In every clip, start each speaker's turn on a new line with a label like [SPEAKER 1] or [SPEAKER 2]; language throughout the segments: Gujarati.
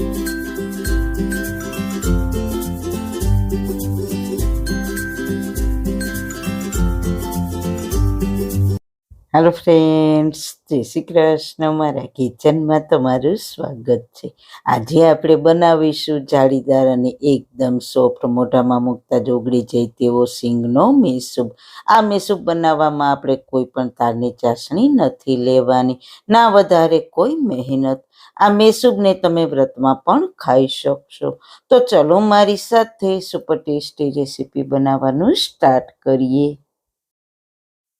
[SPEAKER 1] Thank you. હેલો ફ્રેન્ડ્સ જય શ્રી કૃષ્ણ. મારા કિચનમાં તમારું સ્વાગત છે. આજે આપણે બનાવીશું જાળીદાર અને એકદમ સોફ્ટ મોઢામાં મૂકતા જોગડી જાય તેવો સિંગનો મેસૂબ આ મેસૂબ બનાવવામાં આપણે કોઈ પણ તારની ચાસણી નથી લેવાની. ના વધારે કોઈ મહેનત. આ મેસૂબને તમે વ્રતમાં પણ ખાઈ શકશો. તો ચલો મારી સાથે સુપર ટેસ્ટી રેસીપી બનાવવાનું સ્ટાર્ટ કરીએ.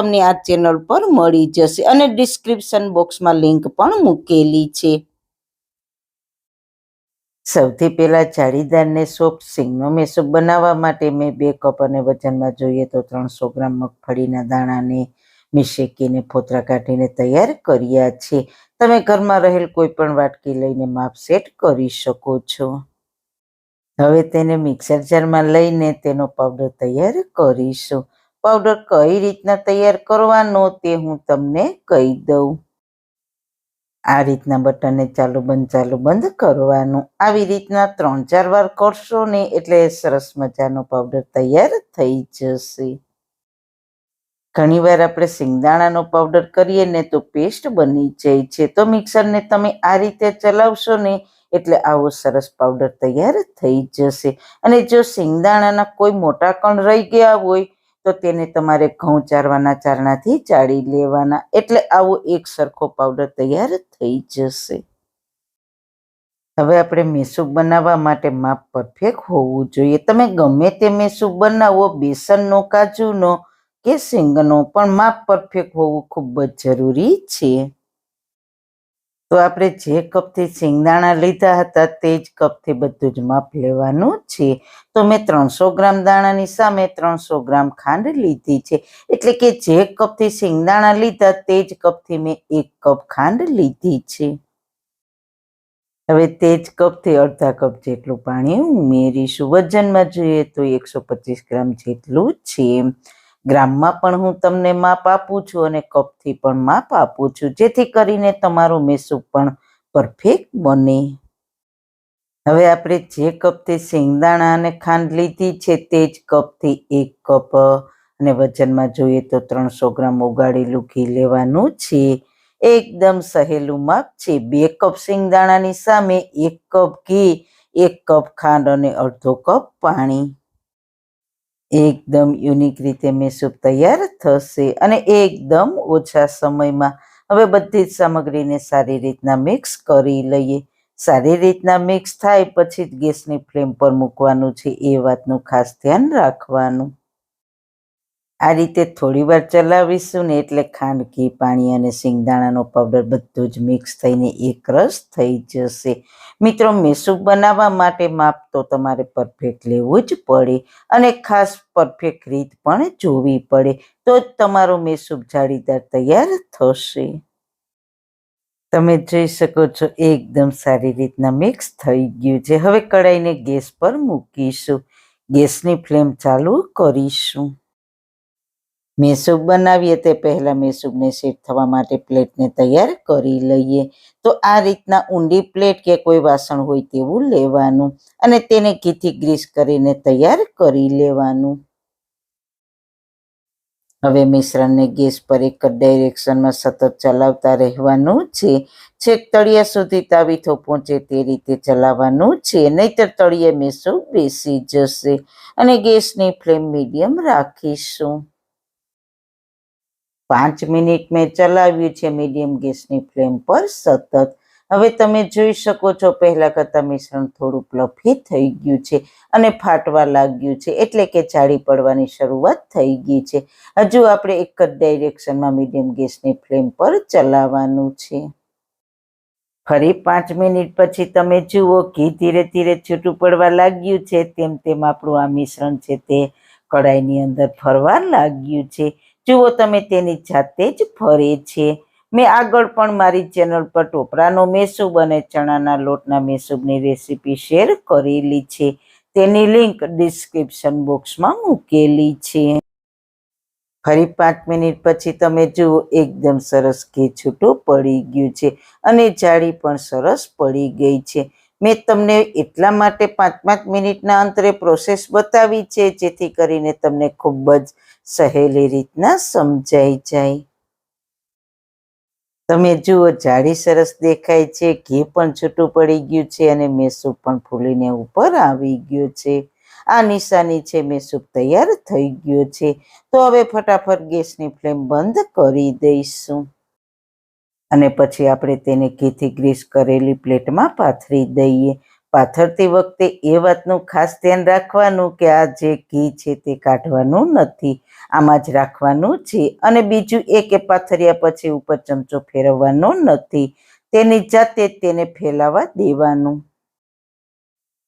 [SPEAKER 1] તમને આ ચેનલ પર મળી જશે અને ડિસ્ક્રિપ્શન બોક્સમાં લિંક પણ મૂકેલી છે. સૌથી પહેલા જાળીદારને સોપ સિંગનો મેસો બનાવવા માટે મેં બે કપ અને વજનમાં જોઈએ તો ત્રણસો ગ્રામ મગફળીના દાણાને મેં ફોતરા કાઢીને તૈયાર કર્યા છે. તમે ઘરમાં રહેલ કોઈ પણ વાટકી લઈને માપ સેટ કરી શકો છો. હવે તેને મિક્સર જારમાં લઈને તેનો પાવડર તૈયાર કરીશું. પાવડર કઈ રીતના તૈયાર કરવાનો તે હું તમને કહી દઉં. આ રીતના બટનને ચાલુ બંધ ચાલુ બંધ કરવાનું. આવી રીતના ત્રણ ચાર વાર કરશો ને એટલે સરસ મજાનો પાવડર તૈયાર થઈ જશે. ઘણીવાર આપણે સિંગદાણાનો પાવડર કરીએ ને તો પેસ્ટ બની જાય છે. તો મિક્સરને તમે આ રીતે ચલાવશો ને એટલે આવો સરસ પાવડર તૈયાર થઈ જશે. અને જો સિંગદાણાના કોઈ મોટા કણ રહી ગયા હોય તો તેને તમારે ઘઉં ચારવાના ચારણાથી ચાળી લેવાના. એટલે આવો એક સરખો પાવડર તૈયાર થઈ જશે. હવે આપણે મેસૂબ બનાવવા માટે માપ પરફેક્ટ હોવું જોઈએ. તમે ગમે તે મેસૂબ બનાવો, બેસનનો, કાજુનો કે સિંગનો પણ માપ પરફેક્ટ હોવું ખૂબ જ જરૂરી છે. તો આપણે જે કપથી સિંગદાણા લીધા હતા તે જ કપથી બધું જ માપ લેવાનું છે. તો મેં ત્રણસો ગ્રામ દાણાની સામે ત્રણસો ગ્રામ ખાંડ લીધી છે. એટલે કે જે કપથી સિંગદાણા લીધા તે જ કપથી મેં એક કપ ખાંડ લીધી છે. હવે તે જ કપથી અડધા કપ જેટલું પાણી ઉમેરીશું. વજનમાં જોઈએ તો એકસો પચીસ ગ્રામ જેટલું છે. ગ્રામમાં પણ હું તમને માપ આપું છું અને કપથી પણ માપ આપું છું. જેથી કરીને તમારું મેસૂબ પણ પરફેક્ટ બને. હવે આપણે જે કપથી શેંગદાણા અને ખાંડ લીધી છે તે જ કપથી એક કપ, અને વજનમાં જોઈએ તો ત્રણસો ગ્રામ ઉગાડેલું ઘી લેવાનું છે. એકદમ સહેલું માપ છે. બે કપ શેંગદાણાની સામે એક કપ ઘી, એક કપ ખાંડ અને અડધો કપ પાણી. એકદમ યુનિક રીતે મેસૂબ તૈયાર થશે અને એકદમ ઓછા સમયમાં હવે બધી જ સામગ્રીને સારી રીતના મિક્સ કરી લઈએ. સારી રીતના મિક્સ થાય પછી જ ગેસની ફ્લેમ પર મૂકવાનું છે, એ વાતનું ખાસ ધ્યાન રાખવાનું. આ રીતે થોડી વાર ચલાવીશું ને એટલે ખાંડ, ઘી, પાણી અને સિંગદાણાનો પાવડર બધું જ મિક્સ થઈને એક રસ થઈ જશે. મિત્રો મેસૂપ બનાવવા માટે માપ તો તમારે પરફેક્ટ લેવું જ પડે અને ખાસ પરફેક્ટ રીત પણ જોવી પડે. તો જ તમારો મેસૂબ જાળીદાર તૈયાર થશે. તમે જોઈ શકો છો, એકદમ સારી રીતના મિક્સ થઈ ગયું છે. હવે કઢાઈને ગેસ પર મૂકીશું. ગેસની ફ્લેમ ચાલુ કરીશું. મેસૂબ બનાવીએ તે પહેલાં મેસૂબને સેટ થવા માટે પ્લેટને તૈયાર કરી લઈએ. તો આ રીતના ઊંડી પ્લેટ કે કોઈ વાસણ હોય તેવું લેવાનું અને તેને ઘીથી ગ્રીસ કરીને તૈયાર કરી લેવાનું. હવે મિશ્રણને ગેસ પર એક ડાયરેક્શનમાં સતત ચલાવતા રહેવાનું છે. છેક તળિયા સુધી તાવીથો પહોંચે તે રીતે ચલાવવાનું છે. નહીતર તળિયે મેસૂબ બેસી જશે અને ગેસની ફ્લેમ મીડિયમ રાખીશું. પાંચ મિનિટ મેં ચલાવ્યું છે મીડિયમ ગેસની ફ્લેમ પર સતત. હવે તમે જોઈ શકો છો, પહેલાં કરતાં મિશ્રણ થોડું પ્લફી થઈ ગયું છે અને ફાટવા લાગ્યું છે, એટલે કે જાળી પડવાની શરૂઆત થઈ ગઈ છે. હજુ આપણે એક જ ડાયરેક્શનમાં મીડિયમ ગેસની ફ્લેમ પર ચલાવવાનું છે. ફરી પાંચ મિનિટ પછી તમે જુઓ, ઘી ધીરે ધીરે છૂટું પડવા લાગ્યું છે, તેમ તેમ આપણું આ મિશ્રણ છે તે કડાઈની અંદર ફરવા લાગ્યું છે. જુઓ તમે તેની જાતે જ ફરે છે. મેં આગળ પણ મારી ચેનલ પર ટોપરાનો મેસૂબ અને ચણાના લોટના મેસૂબની રેસીપી શેર કરેલી છે. તેની લિંક ડિસ્ક્રિપ્શન બોક્સમાં મૂકેલી છે. ફરી પાંચ મિનિટ પછી તમે જુઓ, એકદમ સરસ ઘી પડી ગયું છે અને જાળી પણ સરસ પડી ગઈ છે. મેં તમને એટલા માટે પાંચ પાંચ મિનિટના અંતરે પ્રોસેસ બતાવી છે, જેથી કરીને તમને ખૂબ જ સહેલી રીતના સમજાઈ જાય. તમે જુઓ, જાડી સરસ દેખાય છે, ઘી પણ છૂટું પડી ગયું છે અને મેસૂપ પણ ફૂલીને ઉપર આવી ગયો છે. આ નિશાની છે, મેસૂપ તૈયાર થઈ ગયો છે. તો હવે ફટાફટ ગેસની ફ્લેમ બંધ કરી દઈશું. અને પછી આપણે તેને ઘીથી ગ્રીસ કરેલી પ્લેટમાં પાથરી દઈએ. પાથરતી વખતે એ વાતનું ખાસ ધ્યાન રાખવાનું કે આ જે ઘી છે તે કાઢવાનું નથી. આમાં જ રાખવાનું છે. અને બીજું એ કે પાથર્યા પછી ઉપર ચમચો ફેરવવાનો નથી. તેની જાતે તેને ફેલાવા દેવાનું.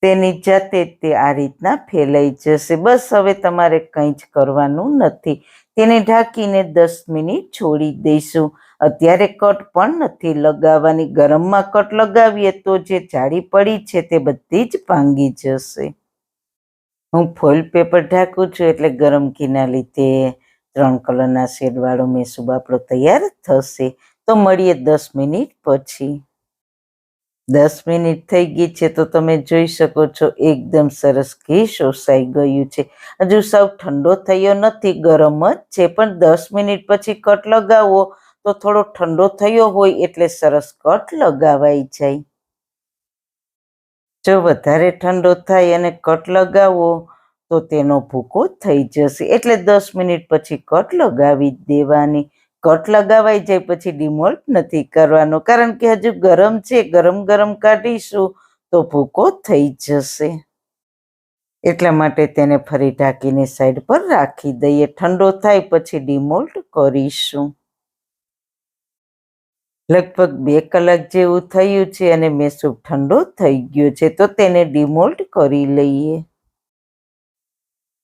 [SPEAKER 1] તેની જાતે તે આ રીતના ફેલાઈ જશે. બસ હવે તમારે કંઈ જ કરવાનું નથી. તેને ઢાંકીને દસ મિનિટ છોડી દઈશું. અત્યારે કટ પણ નથી લગાવવાની. ગરમમાં કટ લગાવીએ તો જે જાડી પડી છે તે બધી જ ભાંગી જશે. હું ફોઇલ પેપર ઢાંકું છું એટલે ગરમ ઘીના લીધે ત્રણ કલરના શેડવાળો મેસૂબ આપણો તૈયાર થશે. તો મળીએ દસ મિનિટ પછી. દસ મિનિટ થઈ ગઈ છે તો તમે જોઈ શકો છો એકદમ સરસ ઘી શોષાઈ ગયું છે. હજુ સાવ ઠંડો થયો નથી, ગરમ જ છે, પણ દસ મિનિટ પછી કટ લગાવો. તો થોડો ઠંડો થયો હોય એટલે સરસ કટ લગાવાઈ જાય. જો વધારે ઠંડો થાય અને કટ લગાવો, તો તેનો ભૂકો થઈ જશે. એટલે દસ મિનિટ પછી કટ લગાવી દેવાની. કટ લગાવાઈ જાય પછી ડિમોલ્ટ નથી કરવાનો. કારણ કે હજુ ગરમ છે, ગરમ ગરમ કાઢીશું, તો ભૂકો થઈ જશે. એટલા માટે તેને ફરી ઢાંકીને સાઈડ પર રાખી દઈએ. ઠંડો થાય પછી ડિમોલ્ટ કરીશું. લગભગ બે કલાક જેવું થયું છે અને મેસૂબ ઠંડો થઈ ગયો છે, તો તેને ડિમોલ્ટ કરી લઈએ.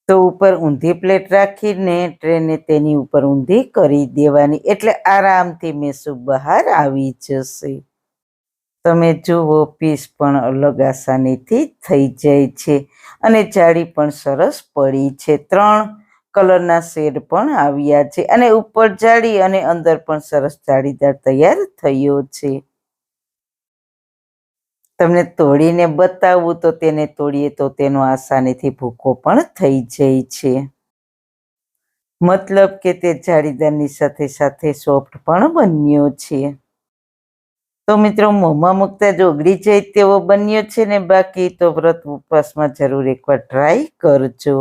[SPEAKER 1] તો ઉપર ઊંધી પ્લેટ રાખીને ટ્રેને તેની ઉપર ઊંધી કરી દેવાની, એટલે આરામથી મેસૂબ બહાર આવી જશે. તમે જુઓ, પીસ પણ અલગ આસાનીથી થઈ જાય છે અને જાળી પણ સરસ પડી છે. ત્રણ કલરના શેડ પણ આવ્યા છે અને ઉપર જાળી અને અંદર પણ સરસ જાળીદાર તૈયાર થયો છે. તમને તોડીને બતાવું તો તેને તોડીએ તો તેનો આસાનીથી ભૂકો પણ થઈ જાય છે. મતલબ કે તે જાળીદારની સાથે સાથે સોફ્ટ પણ બન્યો છે. તો મિત્રો મોંમાં મૂકતા જ ઓગળી જાય તેવો બન્યો છે ને બાકી તો વ્રત ઉપવાસમાં જરૂર એકવાર ટ્રાય કરજો.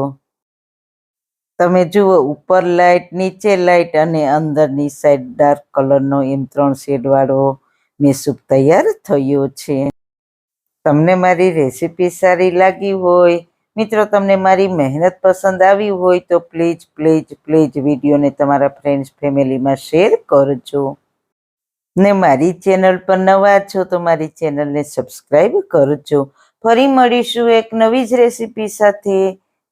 [SPEAKER 1] તમે જુઓ, ઉપર લાઇટ નીચે લાઇટ અને અંદરની સાઈડ ડાર્ક કલરનો એમ ત્રણ શેડવાળો મેસૂપ તૈયાર થયો છે. તમને મારી રેસીપી સારી લાગી હોય, મિત્રો તમને મારી મહેનત પસંદ આવી હોય તો પ્લીઝ પ્લીઝ પ્લીઝ વિડીયોને તમારા ફ્રેન્ડ્સ ફેમિલીમાં શેર કરજો. ને મારી ચેનલ પર નવા છો તો મારી ચેનલને સબસ્ક્રાઈબ કરજો. ફરી મળીશું એક નવી જ રેસીપી સાથે.